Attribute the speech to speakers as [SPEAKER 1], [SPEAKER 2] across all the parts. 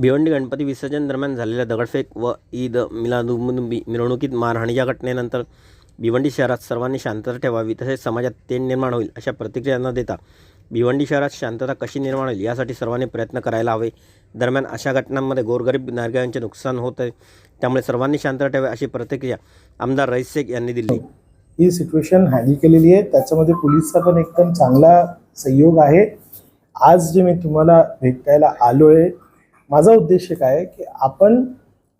[SPEAKER 1] भिवंडी गणपती विसर्जन दरम्यान झालेल्या दगडफेक व ईद मिलादुनबी मिरवणुकीत मारहाणीच्या घटनेनंतर भिवंडी शहरात सर्वांनी शांतता ठेवावी तसेच समाजात तेण निर्माण होईल अशा प्रतिक्रिया न देता भिवंडी शहरात शांतता कशी निर्माण होईल यासाठी सर्वांनी प्रयत्न करायला हवे. दरम्यान अशा घटनांमध्ये गोरगरीब नागरिकांचे नुकसान होत आहे त्यामुळे सर्वांनी शांतता ठेवा अशी प्रतिक्रिया आमदार रईस शेख यांनी दिली.
[SPEAKER 2] ही सिच्युएशन हँडल केलेली आहे. त्याच्यामध्ये पोलिसचा पण एकदम चांगला सहयोग आहे. आज जे मी तुम्हाला भेटायला आलो आहे माझा उद्देश काय आहे की आपण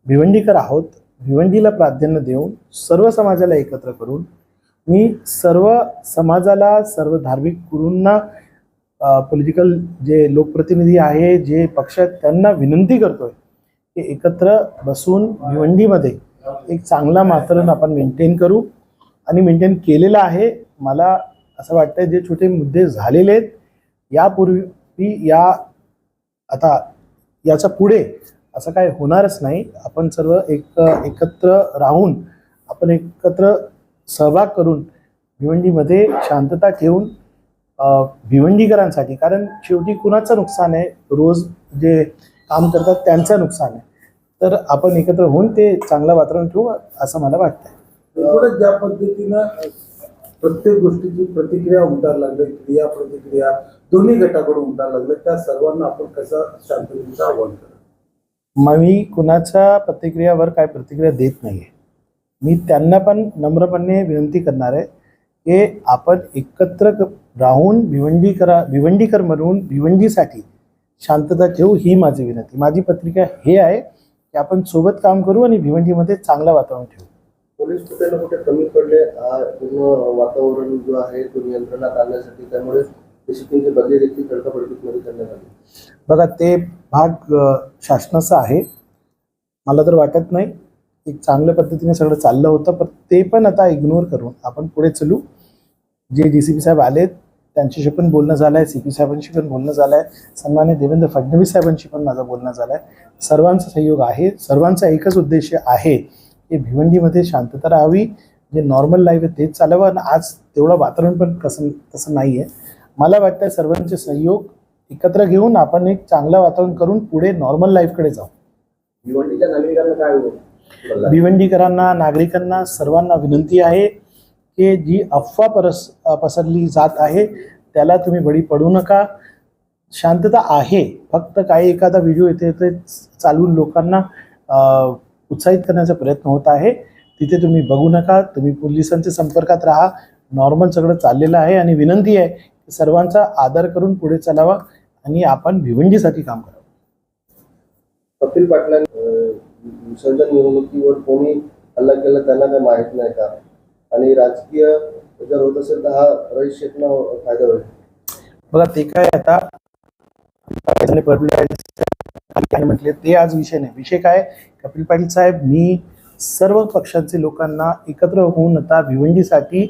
[SPEAKER 2] भिवंडीकर आहोत भिवंडीला प्राधान्य देऊन सर्व समाजाला एकत्र करून मी सर्व समाजाला सर्व धार्मिक गुरूंना पॉलिटिकल जे लोकप्रतिनिधी आहे जे पक्ष आहेत त्यांना विनंती करतोय की एकत्र बसून भिवंडीमध्ये एक चांगला मातरण आपण मेंटेन करू. आणि मेंटेन केलेलं आहे. मला असं वाटतं जे छोटे मुद्दे झालेले आहेत यापूर्वी या आता याच्यापुढे असं काय होणारच नाही. आपण सर्व एक एकत्र राहून आपण एकत्र सहभाग करून भिवंडीमध्ये शांतता ठेवून भिवंडीकरांसाठी कारण शेवटी कुणाचं नुकसान आहे? रोज जे काम करतात त्यांचं नुकसान आहे. तर आपण एकत्र होऊन ते चांगलं वातावरण ठेवू असं मला वाटतं
[SPEAKER 3] ज्या पद्धतीनं प्रत्येक गोष्टीची प्रतिक्रिया उमटायला लागली क्रिया प्रतिक्रिया दोन्ही गटाकडून उमटायला लागल्या त्या सर्वांना आपण कसं शांततेचं आव्हान करू
[SPEAKER 2] मग मी कुणाच्या प्रतिक्रियावर काय प्रतिक्रिया देत नाही आहे मी त्यांना पण नम्रपणे विनंती करणार आहे की आपण एकत्र राहून भिवंडी करा भिवंडीकर म्हणून भिवंडीसाठी शांतता ठेवू ही माझी विनंती. माझी पत्रिका हे आहे की आपण सोबत काम करू आणि भिवंडीमध्ये चांगलं वातावरण ठेवू.
[SPEAKER 4] पोलीस कुठे ना कुठे कमी पडले. पूर्ण वातावरण जो आहे तो नियंत्रणात आणण्यासाठी त्यामुळे डिसिप्लिनची बदली देखील तडकाफडकीमध्ये करण्यात आली.
[SPEAKER 2] बघा ते भाग शासनाचा आहे. मला तर वाटत नाही. एक चांगल्या पद्धतीने सगळं चाललं होतं पण ते पण आता इग्नोर करून आपण पुढे चलू. जे डी सी पी साहेब आलेत त्यांच्याशी पण बोलणं झालं आहे सी पी साहेबांशी पण बोलणं झालं आहे सन्मान्य देवेंद्र फडणवीस साहेबांशी पण माझं बोलणं झालं आहे सर्वांचा सहयोग आहे. सर्वांचा एकच उद्देश आहे की भिवंडीमध्ये शांतता राहावी जे नॉर्मल लाईफ आहे तेच चालावं आणि आज तेवढं वातावरण पण कसं तसं नाही आहे मला वाटतं सर्वांचे सहयोग एकत्र घेऊन आपण एक चांगलं वातावरण करून पुढे नॉर्मल लाईफकडे जाऊ.
[SPEAKER 4] भिवंडीच्या नागरिकांना काय होईल
[SPEAKER 2] भिवंडीकरांना नागरिकांना सर्वांना विनंती आहे की जी अफवा परस पसरली जात आहे त्याला तुम्ही बळी पडू नका. शांतता आहे. फक्त काही एखादा व्हिडिओ येते ते चालवून लोकांना उत्साहित करण्याचा प्रयत्न होत आहे. तिथे तुम्ही बघू नका. तुम्ही पोलिसांच्या संपर्कात राहा. नॉर्मल सगळं चाललेलं आहे आणि विनंती आहे की सर्वांचा आदर करून पुढे चालावा आणि आपण भिवंडीसाठी काम करावं.
[SPEAKER 4] कपिल पाटलांनी अ, विसर्जन मिरवणुकीवर कोणी हल्ला केला त्यांना काही माहीत नाही का? आणि राजकीय जर होत असेल तर हा रईस शेखना फायदा होईल.
[SPEAKER 2] बघा ते काय आता पाटील काय म्हटले ते आज विषय नाही. विषय काय? कपिल पाटील साहेब मी सर्व पक्षांचे लोकांना एकत्र होऊन आता भिवंडीसाठी